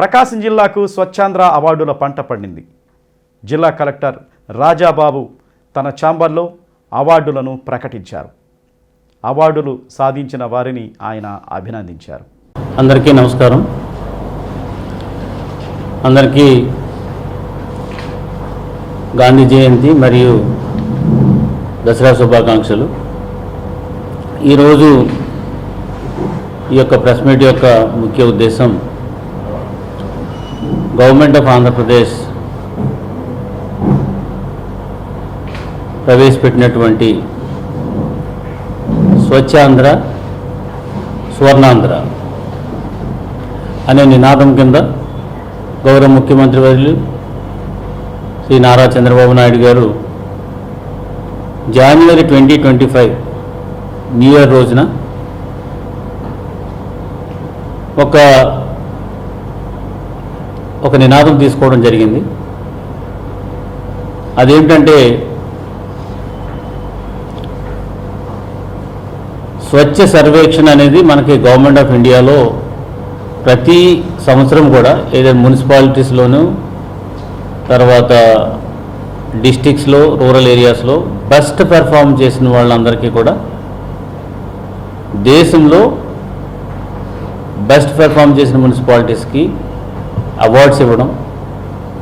ప్రకాశం జిల్లాకు స్వచ్ఛాంధ్ర అవార్డుల పంట పండింది. జిల్లా కలెక్టర్ రాజాబాబు తన ఛాంబర్లో అవార్డులను ప్రకటించారు. అవార్డులు సాధించిన వారిని ఆయన అభినందించారు. అందరికీ నమస్కారం. అందరికీ గాంధీ జయంతి మరియు దసరా శుభాకాంక్షలు. ఈరోజు ఈ యొక్క ప్రెస్ మీట్ యొక్క ముఖ్య ఉద్దేశం గవర్నమెంట్ ఆఫ్ ఆంధ్రప్రదేశ్ ప్రవేశపెట్టినటువంటి స్వచ్ఛాంధ్ర స్వర్ణాంధ్ర అనే నినాదం కింద గౌరవ ముఖ్యమంత్రి వర్యులు శ్రీ నారా చంద్రబాబు నాయుడు గారు జనవరి twenty twenty five new year రోజున ఒక ఒక నినాదం తీసుకోవడం జరిగింది. అదేమిటంటే స్వచ్ఛ సర్వేక్షణ అనేది మనకి గవర్నమెంట్ ఆఫ్ ఇండియాలో ప్రతి సంవత్సరం కూడా ఏదైనా మున్సిపాలిటీస్లోనూ తర్వాత డిస్టిక్స్లో రూరల్ ఏరియాస్లో బెస్ట్ పెర్ఫామ్ చేసిన వాళ్ళందరికీ కూడా దేశంలో బెస్ట్ పెర్ఫామ్ చేసిన మున్సిపాలిటీస్కి అవార్డ్స్ ఇవ్వడం.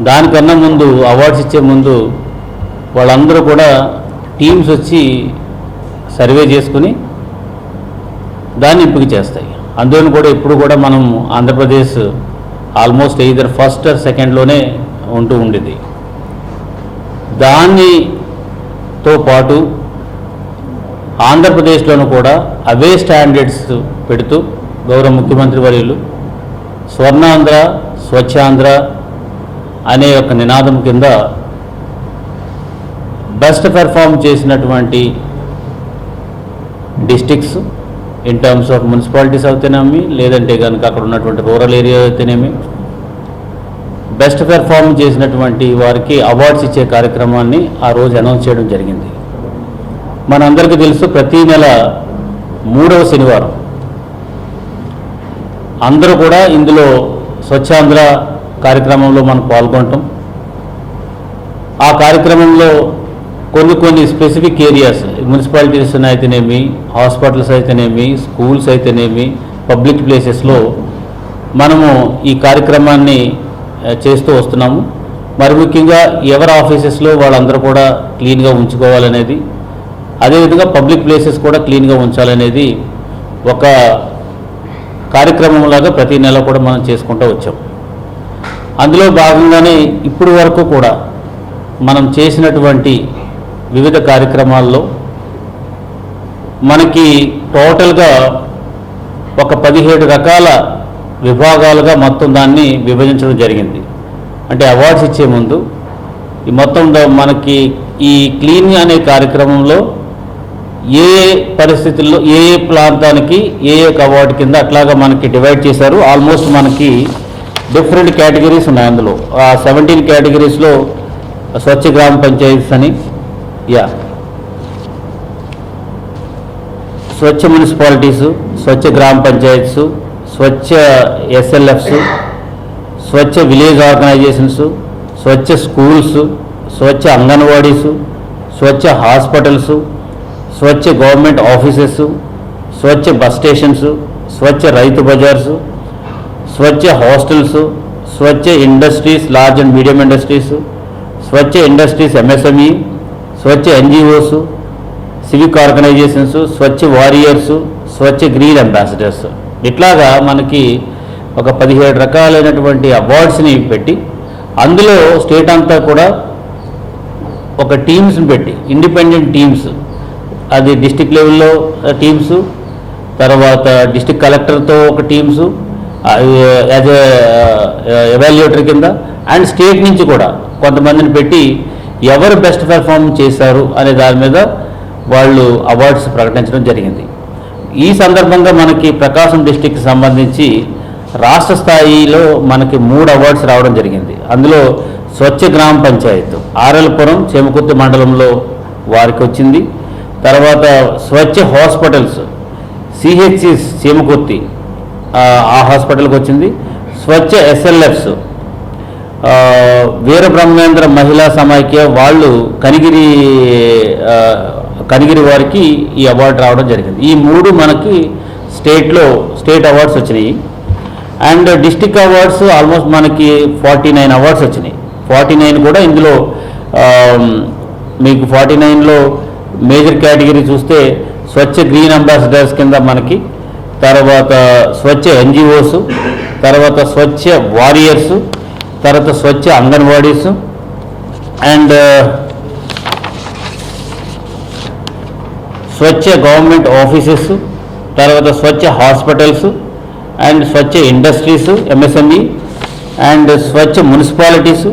దానికన్నా ముందు అవార్డ్స్ ఇచ్చే ముందు వాళ్ళందరూ కూడా టీమ్స్ వచ్చి సర్వే చేసుకుని దాన్ని ఎంపిక చేస్తాయి. అందులో కూడా ఇప్పుడు కూడా మనం Andhra Pradesh almost either first or సెకండ్లోనే ఉంటూ ఉండేది. దానితో పాటు ఆంధ్రప్రదేశ్లోనూ కూడా అవే స్టాండర్డ్స్ పెడుతూ గౌరవ ముఖ్యమంత్రి వర్యులు స్వర్ణాంధ్ర స్వచ్ఛాంధ్ర అనే ఒక నినాదం కింద బెస్ట్ పెర్ఫామ్ చేసినటువంటి districts in terms of municipalities అయితేనేమి లేదంటే కనుక అక్కడ ఉన్నటువంటి రూరల్ ఏరియా అయితేనేమి బెస్ట్ పెర్ఫామ్ చేసినటువంటి వారికి అవార్డ్స్ ఇచ్చే కార్యక్రమాన్ని ఆ రోజు అనౌన్స్ చేయడం జరిగింది. మనందరికీ తెలుసు ప్రతి నెల మూడవ శనివారం. అందరూ కూడా ఇందులో స్వచ్ఛాంధ్ర కార్యక్రమంలో మనం పాల్గొంటాం. ఆ కార్యక్రమంలో కొన్ని కొన్ని స్పెసిఫిక్ ఏరియాస్ మున్సిపాలిటీస్ అయితేనేమి హాస్పిటల్స్ అయితేనేమి స్కూల్స్ అయితేనేమి పబ్లిక్ ప్లేసెస్లో మనము ఈ కార్యక్రమాన్ని చేస్తూ వస్తున్నాము. మరి ముఖ్యంగా ఎవరి ఆఫీసెస్లో వాళ్ళందరూ కూడా క్లీన్గా ఉంచుకోవాలనేది అదేవిధంగా పబ్లిక్ ప్లేసెస్ కూడా క్లీన్గా ఉంచాలనేది ఒక కార్యక్రమంలాగా ప్రతి నెల కూడా మనం చేసుకుంటూ వచ్చాం. అందులో భాగంగానే ఇప్పటి వరకు కూడా మనం చేసినటువంటి వివిధ కార్యక్రమాల్లో మనకి టోటల్గా ఒక పదిహేడు రకాల విభాగాలుగా మొత్తం దాన్ని విభజించడం జరిగింది. అంటే అవార్డ్స్ ఇచ్చే ముందు ఈ మొత్తం మనకి ఈ క్లీన్ అనే కార్యక్రమంలో ఏ పరిస్థితుల్లో ఏ ఏ ప్రాంతానికి ఏ ఏ అవార్డు కింద అట్లాగా మనకి డివైడ్ చేశారు. ఆల్మోస్ట్ మనకి డిఫరెంట్ కేటగిరీస్ ఉన్నాయి అందులో. ఆ సెవెంటీన్ కేటగిరీస్లో స్వచ్ఛ గ్రామ పంచాయతీస్ అని yeah. Swachh municipalities Swachh Grama panchayats Swachh SLFs Swachh village organisations Swachh schools Swachh anganwadis Swachh hospitals Swachh government offices Swachh bus stations Swachh Rythu bazaars Swachh hostels Swachh industries large and medium industries Swachh industries MSME Swachh NGOs civic organisations Swachh warriors Swachh green ambassadors. ఇట్లాగా మనకి ఒక పదిహేడు రకాలైనటువంటి అవార్డ్స్ని పెట్టి అందులో state అంతా కూడా ఒక టీమ్స్ని పెట్టి ఇండిపెండెంట్ టీమ్స్ అది డిస్టిక్ లెవెల్లో టీమ్స్ తర్వాత డిస్టిక్ కలెక్టర్తో ఒక టీమ్స్ యాజ్ ఎవాల్యుయేటర్ కింద అండ్ స్టేట్ నుంచి కూడా కొంతమందిని పెట్టి ఎవరు బెస్ట్ పెర్ఫార్మ్ చేశారు అనే దాని మీద వాళ్ళు అవార్డ్స్ ప్రకటించడం జరిగింది. ఈ సందర్భంగా మనకి ప్రకాశం డిస్టిక్కి సంబంధించి రాష్ట్ర స్థాయిలో మనకి మూడు అవార్డ్స్ రావడం జరిగింది. అందులో స్వచ్ఛ గ్రామ పంచాయత్ ఆరల్పురం చెమకుర్తి మండలంలో వారికి వచ్చింది. తర్వాత స్వచ్ఛ హాస్పిటల్స్ సిహెచ్సి చీమకుర్తి ఆ హాస్పిటల్కి వచ్చింది. స్వచ్ఛ ఎస్ఎల్ఎఫ్స్ వీర బ్రహ్మేంద్ర మహిళా సమాఖ్య వాళ్ళు కనిగిరి కనిగిరి వారికి ఈ అవార్డు రావడం జరిగింది. ఈ మూడు మనకి స్టేట్లో స్టేట్ అవార్డ్స్ వచ్చినాయి. అండ్ డిస్టిక్ అవార్డ్స్ ఆల్మోస్ట్ మనకి ఫార్టీ నైన్ అవార్డ్స్ వచ్చినాయి. ఫార్టీ నైన్ కూడా ఇందులో మీకు ఫార్టీ నైన్లో మేజర్ కేటగిరీ చూస్తే స్వచ్ఛ గ్రీన్ అంబాసిడర్స్ కింద మనకి తర్వాత స్వచ్ఛ ఎన్జిఓస్ తర్వాత స్వచ్ఛ వారియర్స్ తర్వాత Swachh anganwadis and Swachh government offices తర్వాత Swachh hospitals and Swachh industries MSME and Swachh municipalities